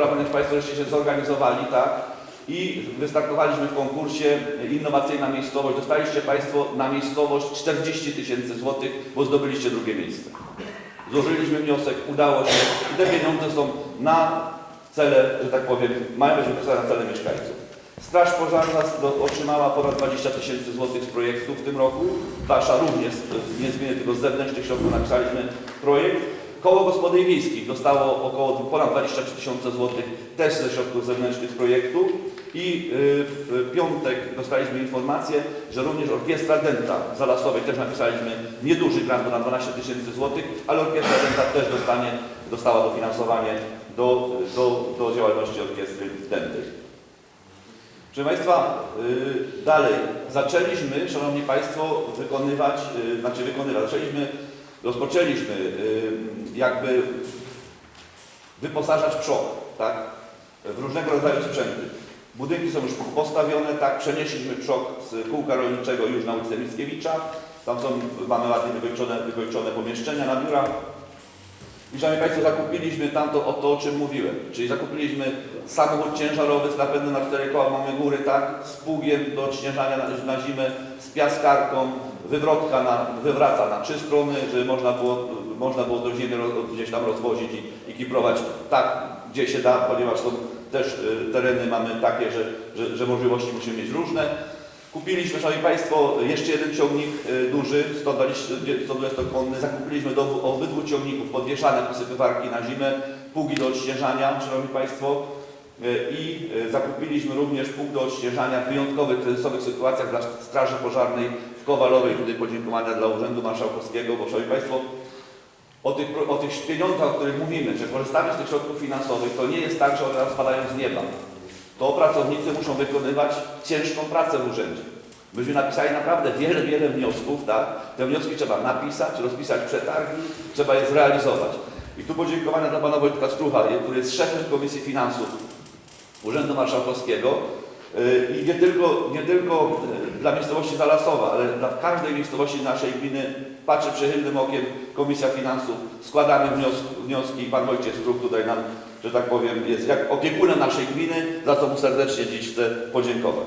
Ponieważ Państwo żeście się zorganizowali, tak? I wystartowaliśmy w konkursie Innowacyjna Miejscowość. Dostaliście Państwo na miejscowość 40 tysięcy złotych, bo zdobyliście drugie miejsce. Złożyliśmy wniosek, udało się i te pieniądze są na cele, że tak powiem, mają być wykorzystane na cele mieszkańców. Straż Pożarna otrzymała ponad 20 tysięcy złotych z projektu w tym roku. Wasza również, z- nie zmienię tylko z zewnętrznych środków napisaliśmy projekt. Koło Gospodyń Wiejskich dostało około ponad 23 tysiące złotych też ze środków zewnętrznych z projektu. I y, w piątek dostaliśmy informację, że również Orkiestra Denta Zalasowej też napisaliśmy nieduży grant na 12 tysięcy złotych, ale Orkiestra Denta też dostanie, dostała dofinansowanie do, do, do działalności Orkiestry Dentej. Proszę Państwa, y, dalej. Zaczęliśmy, Szanowni Państwo, wykonywać, y, znaczy wykonywać, zaczęliśmy, rozpoczęliśmy jakby wyposażać przok, tak, w różnego rodzaju sprzęty. Budynki są już postawione, tak, przenieśliśmy przok z kółka rolniczego już na ulicę Mickiewicza. Tam są, mamy ładnie wykończone, wykończone pomieszczenia na biura. I Szanowni Państwo, zakupiliśmy tamto, o to, o czym mówiłem. Czyli zakupiliśmy samochód ciężarowy z napędem na cztery koła, mamy góry, tak, z pługiem do odśnieżania na, na zimę, z piaskarką, wywrotka na, wywraca na trzy strony, żeby można było, można było roz- gdzieś tam rozwozić i, i kibrować tak, gdzie się da, ponieważ są też y, tereny mamy takie, że, że, że możliwości musimy mieć różne. Kupiliśmy, Szanowni Państwo, jeszcze jeden ciągnik y, duży, 120 120-konny. Zakupiliśmy do obydwu ciągników podwieszane posypywarki na zimę, pługi do odśnieżania, Szanowni Państwo. Y, I zakupiliśmy również pług do odśnieżania w wyjątkowych, kryzysowych sytuacjach dla Straży Pożarnej w Kowalowej. Tutaj podziękowania dla Urzędu Marszałkowskiego, bo Szanowni Państwo, o tych, o tych pieniądzach, o których mówimy, że korzystamy z tych środków finansowych, to nie jest tak, że one nam spadają z nieba to pracownicy muszą wykonywać ciężką pracę w urzędzie. Myśmy napisali naprawdę wiele, wiele wniosków, tak? Te wnioski trzeba napisać, rozpisać przetargi, trzeba je zrealizować. I tu podziękowania dla pana Wojtka Strucha, który jest szefem Komisji Finansów Urzędu Marszałkowskiego. Yy, I nie tylko, nie tylko yy, dla miejscowości Zalasowa, ale dla każdej miejscowości naszej gminy patrzy przychylnym okiem Komisja Finansów. Składamy wnioski, wnioski i pan Wojciech Struk tutaj nam, że tak powiem, jest jak opiekunem naszej gminy, za co mu serdecznie dziś chcę podziękować.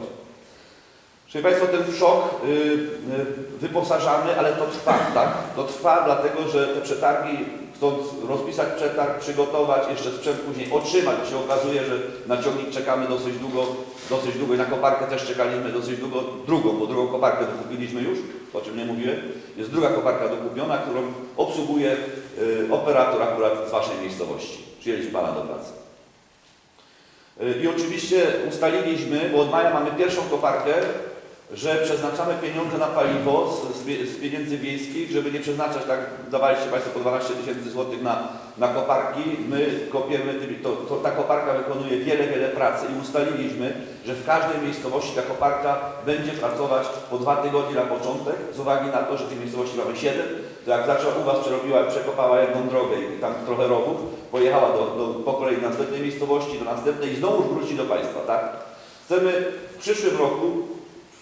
Szanowni Państwo, ten szok y, y, wyposażamy, ale to trwa, tak? To trwa dlatego, że te przetargi, chcąc rozpisać przetarg, przygotować, jeszcze sprzęt później otrzymać, bo się okazuje, że na ciągnik czekamy dosyć długo, dosyć długo i na koparkę też czekaliśmy dosyć długo, drugą, bo drugą koparkę dokupiliśmy już, o czym nie mówiłem. Jest druga koparka dokupiona, którą obsługuje y, operator akurat z Waszej miejscowości. Przyjęliśmy Pana do pracy. I oczywiście ustaliliśmy, bo od maja mamy pierwszą koparkę, że przeznaczamy pieniądze na paliwo z, z, pie- z pieniędzy wiejskich, żeby nie przeznaczać, tak dawaliście Państwo po 12 tysięcy złotych na, na koparki. My kopiemy, to, to, ta koparka wykonuje wiele, wiele pracy i ustaliliśmy, że w każdej miejscowości ta koparka będzie pracować po dwa tygodnie na początek, z uwagi na to, że tych miejscowości mamy 7, to jak zaczęła u Was przerobiła, przekopała jedną drogę i tam trochę rowów, pojechała do, do, po kolei do następnej miejscowości, do następnej i znowu wróci do Państwa, tak? Chcemy w przyszłym roku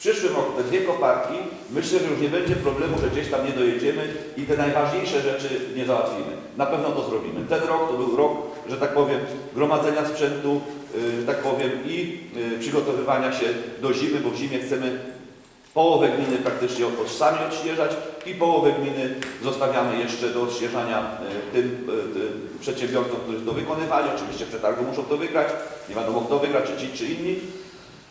przyszłym roku te dwie koparki, myślę, że już nie będzie problemu, że gdzieś tam nie dojedziemy i te najważniejsze rzeczy nie załatwimy. Na pewno to zrobimy. Ten rok to był rok, że tak powiem, gromadzenia sprzętu, yy, tak powiem, i yy, przygotowywania się do zimy, bo w zimie chcemy połowę gminy praktycznie od, sami odśnieżać i połowę gminy zostawiamy jeszcze do odśnieżania yy, tym yy, przedsiębiorcom, którzy to wykonywali. Oczywiście przetargu muszą to wygrać, nie wiadomo kto wygra, czy ci, czy inni.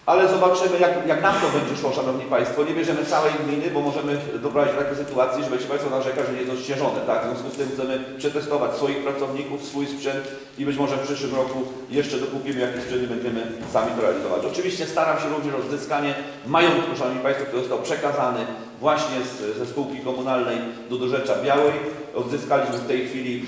Ale zobaczymy, jak, jak nam to będzie szło, Szanowni Państwo. Nie bierzemy całej gminy, bo możemy doprowadzić do takiej sytuacji, że będzie Państwo narzekać, że nie jest odśnieżone. Tak? W związku z tym chcemy przetestować swoich pracowników, swój sprzęt i być może w przyszłym roku jeszcze dokupimy jakiś sprzęt i będziemy sami to realizować. Oczywiście staram się również o odzyskanie majątku, Szanowni Państwo, który został przekazany właśnie z, ze spółki komunalnej do Dorzecza Białej. Odzyskaliśmy w tej chwili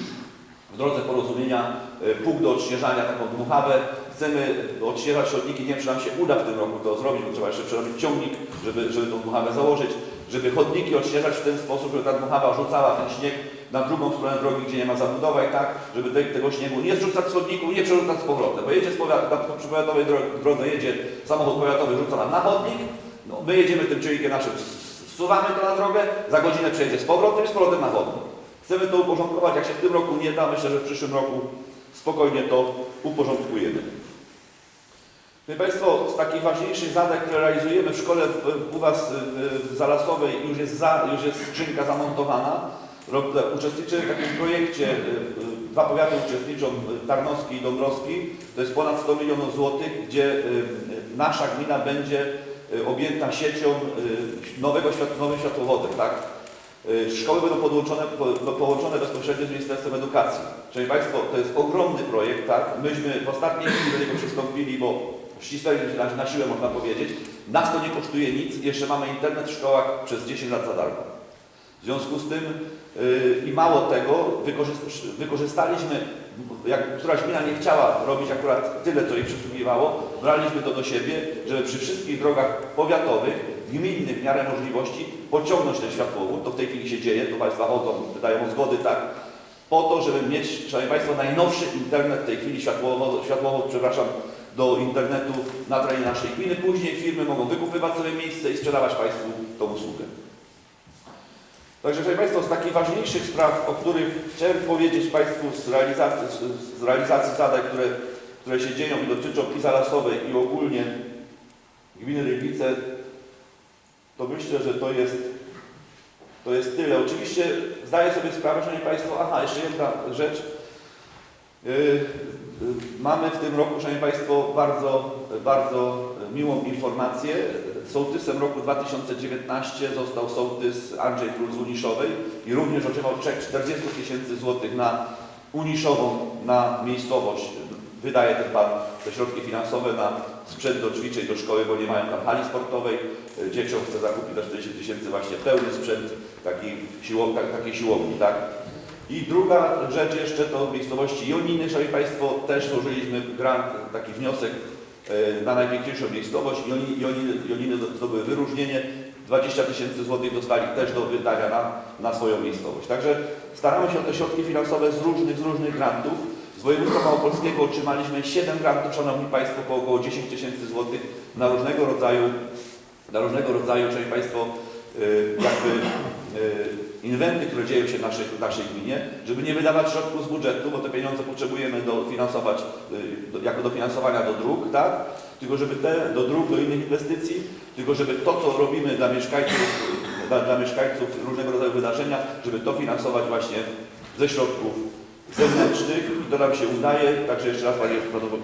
w drodze porozumienia e, pług do odśnieżania, taką dmuchawę. Chcemy odśnieżać chodniki, nie wiem czy nam się uda w tym roku to zrobić, bo trzeba jeszcze przerobić ciągnik, żeby, żeby tą dmuchawę założyć, żeby chodniki odśnieżać w ten sposób, żeby ta dmuchawa rzucała ten śnieg na drugą stronę drogi, gdzie nie ma zabudowań, tak, żeby te, tego śniegu nie zrzucać z chodniku, nie przerzucać z powrotem, bo jedzie z powiatu, na, przy powiatowej dro- drodze jedzie samochód powiatowy, rzuca nam na chodnik, no, my jedziemy tym ciągnikiem naszym, zsuwamy to na drogę, za godzinę przejedzie z powrotem i z powrotem na chodnik. Chcemy to uporządkować, jak się w tym roku nie da, myślę, że w przyszłym roku spokojnie to uporządkujemy. Proszę Państwo, z takich ważniejszych zadań, które realizujemy w szkole u Was w- Zalasowej już jest, za, już jest skrzynka zamontowana. Uczestniczymy w takim projekcie, y, y, dwa powiaty uczestniczą, y, Tarnowski i Dąbrowski. To jest ponad 100 milionów złotych, gdzie nasza gmina będzie objęta siecią nowego nowym światłowodem, tak? Szkoły będą podłączone, po- połączone bezpośrednio z Ministerstwem Edukacji. Szanowni Państwo, to jest ogromny projekt, tak? Myśmy w ostatniej chwili do niego przystąpili, bo się na, na siłę, można powiedzieć. Nas to nie kosztuje nic, jeszcze mamy internet w szkołach przez 10 lat za darmo. W związku z tym yy, i mało tego, wykorzyst- wykorzystaliśmy, jak któraś gmina nie chciała robić akurat tyle, co jej przysługiwało, braliśmy to do siebie, żeby przy wszystkich drogach powiatowych, gminnych w miarę możliwości pociągnąć ten światłowód. To w tej chwili się dzieje, to Państwa chodzą, o zgody, tak? Po to, żeby mieć, Szanowni Państwo, najnowszy internet w tej chwili światłowód, światłowód przepraszam, do internetu na terenie naszej gminy. Później firmy mogą wykupywać sobie miejsce i sprzedawać Państwu tą usługę. Także, Szanowni Państwo, z takich ważniejszych spraw, o których chciałem powiedzieć Państwu z realizacji, z, realizacji zadań, które, które się dzieją i dotyczą i Zalasowej i ogólnie gminy Rybice, to myślę, że to jest, to jest tyle. Oczywiście zdaję sobie sprawę, Szanowni Państwo, aha, jeszcze jedna rzecz. Yy, Mamy w tym roku, Szanowni Państwo, bardzo, bardzo miłą informację. Sołtysem roku 2019 został sołtys Andrzej Król z Uniszowej i również otrzymał czek 40 tysięcy złotych na Uniszową, na miejscowość. Wydaje ten Pan te środki finansowe na sprzęt do ćwiczeń do szkoły, bo nie mają tam hali sportowej. Dzieciom chce zakupić za 40 tysięcy właśnie pełny sprzęt taki siłow, tak, takiej siłowni, tak? I druga rzecz jeszcze to miejscowości Joniny, Szanowni Państwo, też złożyliśmy grant, taki wniosek e, na najpiękniejszą miejscowość. Joniny, Joniny, Joniny zdobyły wyróżnienie. 20 tysięcy złotych dostali też do wydania na, na swoją miejscowość. Także staramy się o te środki finansowe z różnych, z różnych grantów. Z województwa małopolskiego otrzymaliśmy 7 grantów, Szanowni Państwo, po około 10 tysięcy złotych na różnego rodzaju, na różnego rodzaju, Szanowni Państwo, y, jakby inwenty, które dzieją się w naszej, w naszej gminie, żeby nie wydawać środków z budżetu, bo te pieniądze potrzebujemy dofinansować, y, jako dofinansowania do dróg, tak? Tylko żeby te do dróg, do innych inwestycji, tylko żeby to, co robimy dla mieszkańców, dla, dla mieszkańców różnego rodzaju wydarzenia, żeby to finansować właśnie ze środków zewnętrznych i to nam się udaje. Także jeszcze raz Panie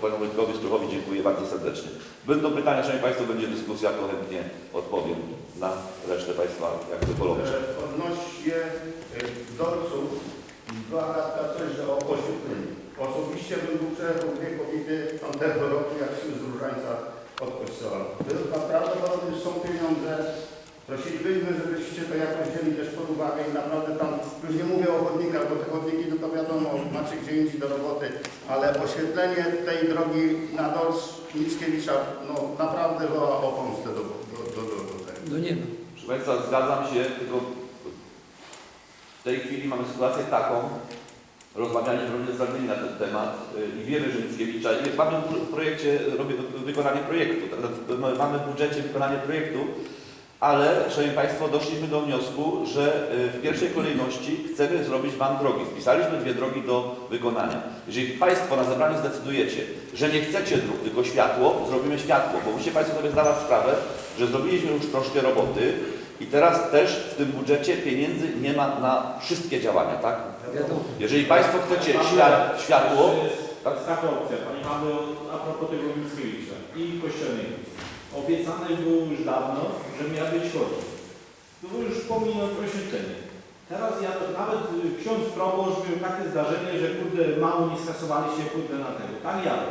Panu Wojtkowi Struchowi dziękuję bardzo serdecznie. Będą pytania, Szanowni Państwo, będzie dyskusja, to chętnie odpowiem na resztę Państwa jakby polowych. E, Odnośnie e, wzorców, była taka coś, że o oświetleniu. Osobiście bym był przejechał dwie kobiety tamtego roku, jak się z Różańca od kościoła. To naprawdę podobnie są pieniądze. Prosilibyśmy, żebyście to jakoś wzięli też pod uwagę i naprawdę tam, już nie mówię o chodnikach, bo te chodniki no to wiadomo, macie gdzie indziej do roboty, ale oświetlenie tej drogi na dol z Mickiewicza, no naprawdę woła o pomstę do, do, do, do, do tego. No nie ma. Proszę Państwa, zgadzam się, tylko w tej chwili mamy sytuację taką, rozmawianie z radnymi na ten temat y, i wiemy, że Mickiewicza, i mamy w projekcie robię wykonanie projektu, tak, mamy w budżecie wykonanie projektu, ale, Szanowni Państwo, doszliśmy do wniosku, że y, w pierwszej kolejności chcemy zrobić Wam drogi. Wpisaliśmy dwie drogi do wykonania. Jeżeli Państwo na zebraniu zdecydujecie, że nie chcecie dróg, tylko światło, zrobimy światło, bo musicie Państwo sobie zdawać sprawę, że zrobiliśmy już troszkę roboty i teraz też w tym budżecie pieniędzy nie ma na wszystkie działania, tak? Jeżeli Państwo chcecie świat, światło, Tak, taka opcja, Pani mamy a propos tego Mickiewicza i Kościelnej. Obiecane było już dawno, że miał być chodnik. To było już pominąć oświetlenie. Teraz ja nawet y, ksiądz proboszcz miał takie zdarzenie, że kurde mało nie skasowaliście kurde na tego. Tak jadę.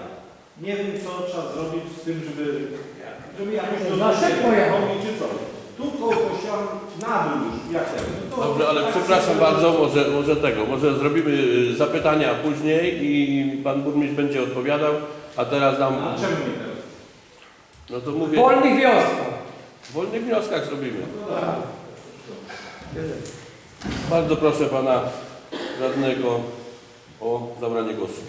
Nie wiem co trzeba zrobić z tym, żeby, żeby jakoś to ja? robić czy coś. Tu koło kościoła na dół już, jak tego. No to- Dobrze, ale przepraszam bardzo, może, może tego, może zrobimy y, zapytania później i pan burmistrz będzie odpowiadał, a teraz dam, A czemu nie teraz? No to W mówię, wolnych wioskach. w wolnych wnioskach zrobimy. Bardzo proszę pana radnego o zabranie głosu.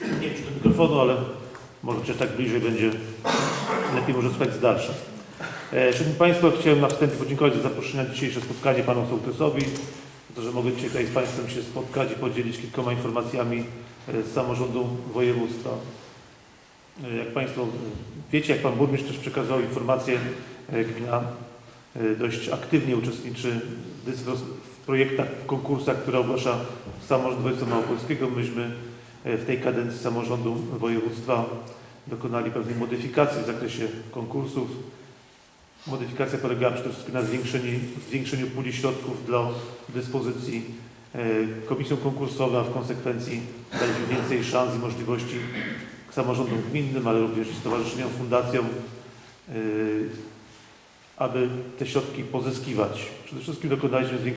Nie wiem, czy do mikrofonu, ale może chociaż tak bliżej będzie lepiej może słuchać z dalsza. E, Szanowni Państwo, chciałem na wstępie podziękować za zaproszenie na dzisiejsze spotkanie Panu Sołtysowi to, że mogę dzisiaj tutaj z Państwem się spotkać i podzielić kilkoma informacjami e, z samorządu województwa. E, Jak Państwo e, wiecie, jak Pan Burmistrz też przekazał informację, e, gmina dość aktywnie uczestniczy w projektach, w konkursach, które ogłasza samorząd województwa małopolskiego. Myśmy w tej kadencji samorządu województwa dokonali pewnej modyfikacji w zakresie konkursów. Modyfikacja polegała przede wszystkim na zwiększeniu, zwiększeniu puli środków do dyspozycji komisjom konkursowym, a w konsekwencji daliśmy więcej szans i możliwości samorządom gminnym, ale również stowarzyszeniom, fundacjom, e, aby te środki pozyskiwać. Przede wszystkim dokonaliśmy zwiększenia